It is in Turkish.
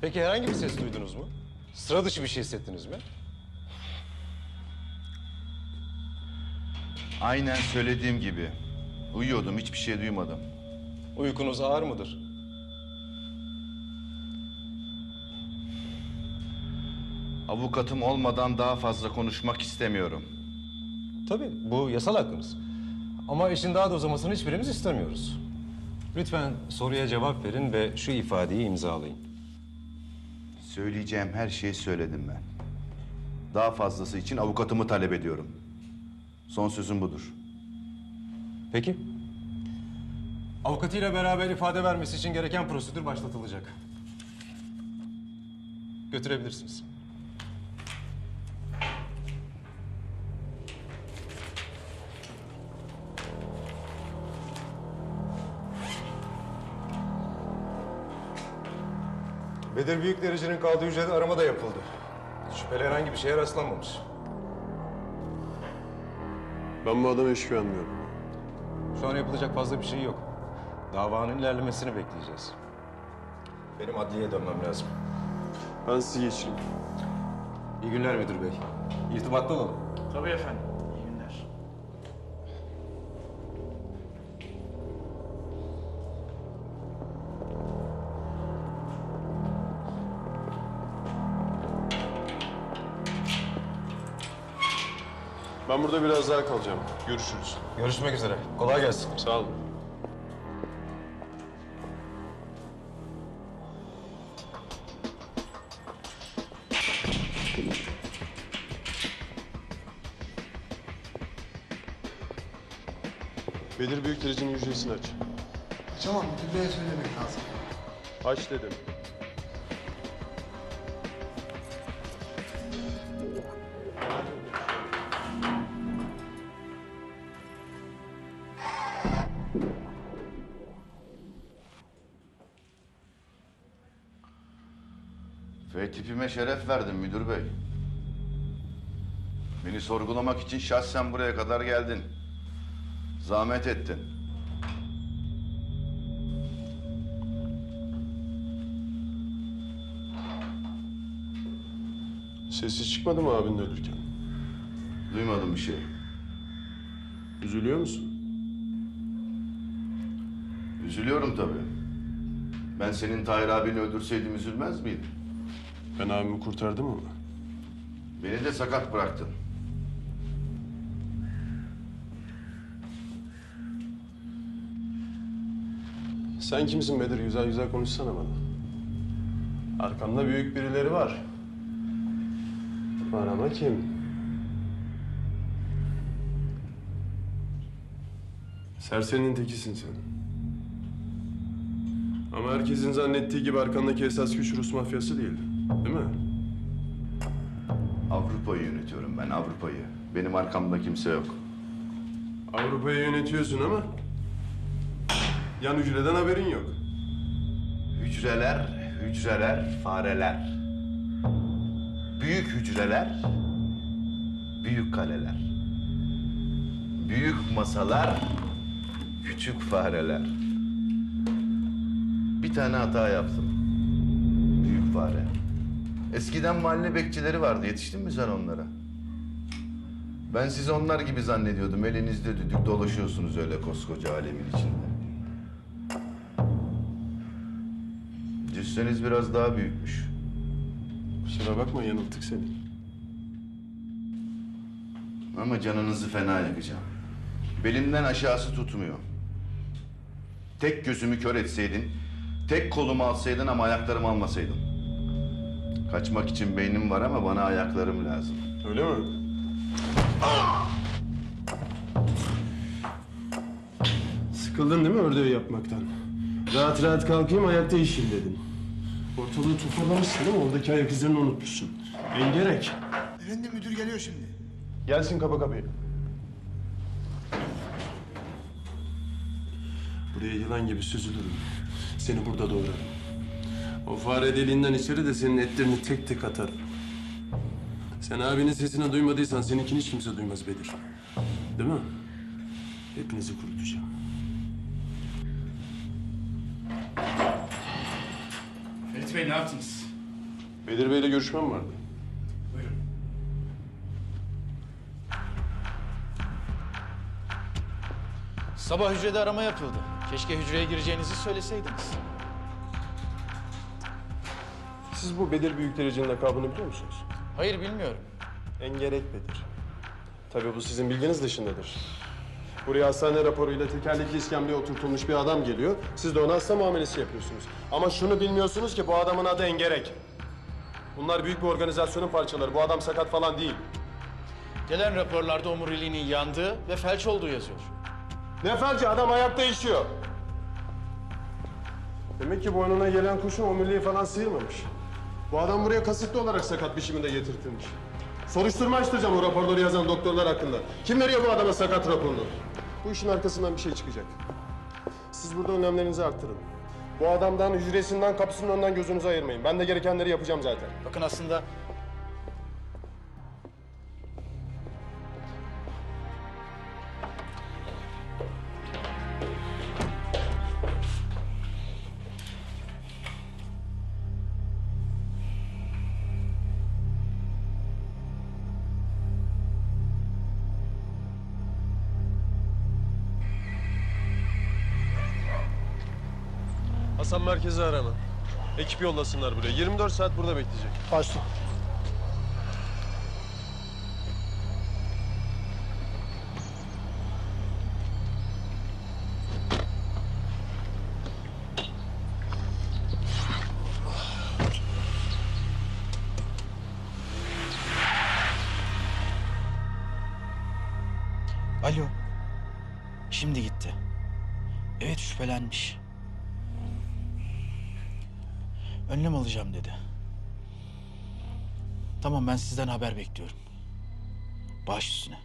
Peki herhangi bir ses duydunuz mu? Sıra dışı bir şey hissettiniz mi? Aynen söylediğim gibi. Uyuyordum, hiçbir şey duymadım. Uykunuz ağır mıdır? Avukatım olmadan daha fazla konuşmak istemiyorum. Tabii bu yasal hakkınız. Ama işin daha da uzamasını hiçbirimiz istemiyoruz. Lütfen soruya cevap verin ve şu ifadeyi imzalayın. Söyleyeceğim her şeyi söyledim ben. Daha fazlası için avukatımı talep ediyorum. Son sözüm budur. Peki. Avukatıyla beraber ifade vermesi için gereken prosedür başlatılacak. Götürebilirsiniz. Bedir Büyükderici'nin kaldığı hücrede arama da yapıldı. Şüpheli herhangi bir şeye rastlanmamış. Ben bu adama hiç güvenmiyorum. Şu an yapılacak fazla bir şey yok. Davanın ilerlemesini bekleyeceğiz. Benim adliyeye dönmem lazım. Ben sizi geçireyim. İyi günler müdür bey. İrtibatta olalım. Tabii efendim. Ben burada biraz daha kalacağım. Görüşürüz. Görüşmek üzere. Kolay gelsin. Sağ olun. Bedir Büyükderici'nin hücresini aç. Tamam, müdür beye söylemek lazım. Aç dedim. F tipime şeref verdin müdür bey. Beni sorgulamak için şahsen buraya kadar geldin. Zahmet ettin. Sesi çıkmadı mı abinin ölürken? Duymadım bir şey. Üzülüyor musun? Üzülüyorum tabii. Ben senin Tahir abini öldürseydim üzülmez miydim? Ben abimi kurtardım ama. Beni de sakat bıraktın. Sen kimsin Bedir? Güzel güzel konuşsana bana. Arkamda büyük birileri var. Var ama kim? Serserinin tekisin sen. Ama herkesin zannettiği gibi arkandaki esas güç Rus mafyası değil. Değil mi? Avrupa'yı yönetiyorum ben Avrupa'yı. Benim arkamda kimse yok. Avrupa'yı yönetiyorsun ama... Yan hücreden haberin yok. Hücreler, hücreler, fareler. Büyük hücreler, büyük kaleler. Büyük masalar, küçük fareler. Bir tane hata yaptım. Büyük fare. Eskiden mahalle bekçileri vardı. Yetiştin mi sen onlara? Ben sizi onlar gibi zannediyordum. Elinizde düdük dolaşıyorsunuz öyle koskoca alemin içinde. Cüsseniz biraz daha büyükmüş. Kusura bakma yanılttık seni. Ama canınızı fena yakacağım. Belimden aşağısı tutmuyor. Tek gözümü kör etseydin, tek kolumu alsaydın ama ayaklarımı almasaydın. Kaçmak için beynim var ama bana ayaklarım lazım. Öyle mi? Sıkıldın değil mi ördeği yapmaktan? Rahat rahat kalkayım ayakta işim dedin. Ortalığı toparlamışsın değil mi? Oradaki ayak izlerini unutmuşsun. Engerek. Efendim müdür geliyor şimdi. Gelsin kapa kapıyı. Buraya yılan gibi süzülürüm. Seni burada doğrarım. O fare deliğinden içeri de senin etlerini tek tek atarım. Sen abinin sesini duymadıysan seninkini hiç kimse duymaz Bedir. Değil mi? Hepinizi kurutacağım. Ferit Bey ne yaptınız? Bedir Bey'le görüşmem vardı. Sabah hücrede arama yapıldı. Keşke hücreye gireceğinizi söyleseydiniz. Siz bu Bedir Büyükderici'nin lakabını biliyor musunuz? Hayır bilmiyorum. Engerek Bedir. Tabii bu sizin bilginiz dışındadır. Buraya hastane raporuyla tekerlekli iskemleye oturtulmuş bir adam geliyor. Siz de ona hasta muamelesi yapıyorsunuz. Ama şunu bilmiyorsunuz ki bu adamın adı Engerek. Bunlar büyük bir organizasyonun parçaları. Bu adam sakat falan değil. Gelen raporlarda omuriliğinin yandığı ve felç olduğu yazıyor. Ne felci adam ayakta işiyor. Demek ki boynuna gelen kuşun omuriliği falan sıyırmamış. Bu adam buraya kasıtlı olarak sakat biçiminde getirtilmiş. Soruşturma açtıracağım o raporları yazan doktorlar hakkında. Kim veriyor bu adama sakat raporunu? Bu işin arkasından bir şey çıkacak. Siz burada önlemlerinizi arttırın. Bu adamdan, hücresinden, kapısının önünden gözünüzü ayırmayın. Ben de gerekenleri yapacağım zaten. Bakın aslında Hasan merkezi arama. Ekip yollasınlar buraya. 24 saat burada bekleyecek. Başla. Alo. Şimdi gitti. Evet şüphelenmiş. Önlem alacağım dedi. Tamam ben sizden haber bekliyorum. Baş üstüne.